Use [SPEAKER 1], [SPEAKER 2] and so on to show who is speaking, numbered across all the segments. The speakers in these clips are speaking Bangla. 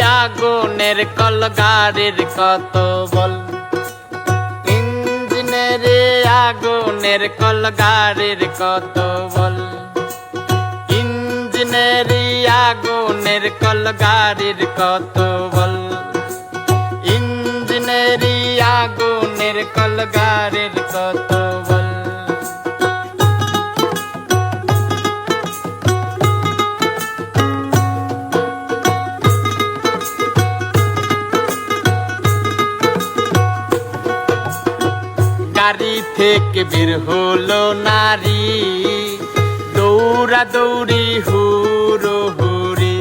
[SPEAKER 1] আগুনের কল গাড়ির কত বল? ইঞ্জিনেরি আগুনের কল গাড়ির কত বল? ইঞ্জিনেরি আগুনের কল গাড়ির কত বল? ইঞ্জিনেরি আগুনের কল গাড়ির কত বল? গাড়ি থেকে বের হলো নারী। দৌড়া দৌড়ি হুরো হুরে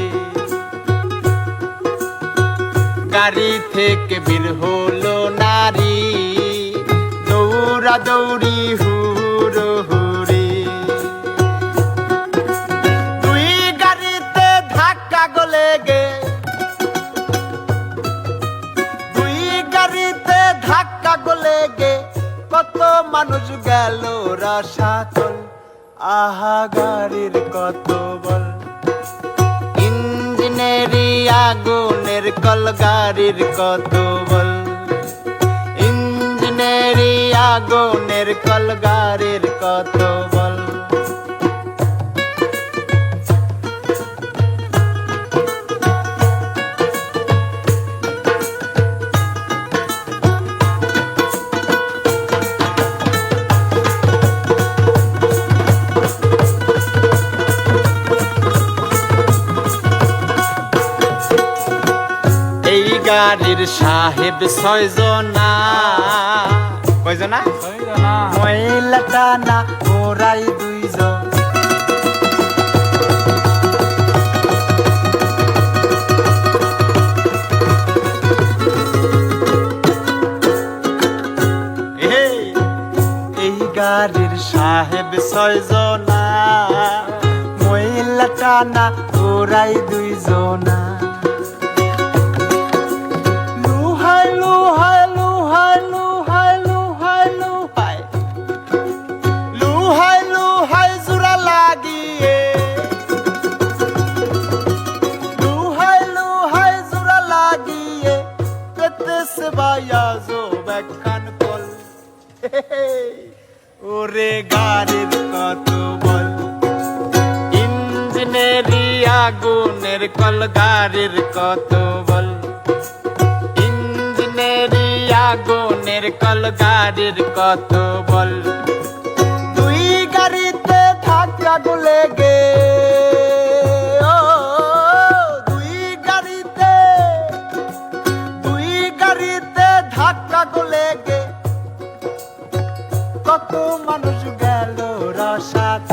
[SPEAKER 1] গাড়ি থেকে বের হলো নারী। দৌড়া দৌড়ি কত মানুষ গেল রাসাতল আহা, গাড়ির কত বল। ইঞ্জিনেরি আগুনের কল, গাড়ির কত বল। ইঞ্জিনেরি আগুনের কল, গাড়ির কত বল। গাড়ির সাহেব ছয়জনা কয়জনা মহিলাটা না ওরাই দুইজন। গাড়ির সাহেব ছয়জনা মহিলাটা না ওরাই দুইজনা। বাইয়া জো ব্যাখ্যান কল। ওরে গাড়ির কত বল। ইঞ্জিনেরি আগুনের কল গাড়ির কত বল। ইঞ্জিনেরি আগুনের কল গাড়ির কত বল। দুই গাড়িতে ধাক্কা গুলে গাড়িতে গলে গে। কত মানুষ গেল রসাত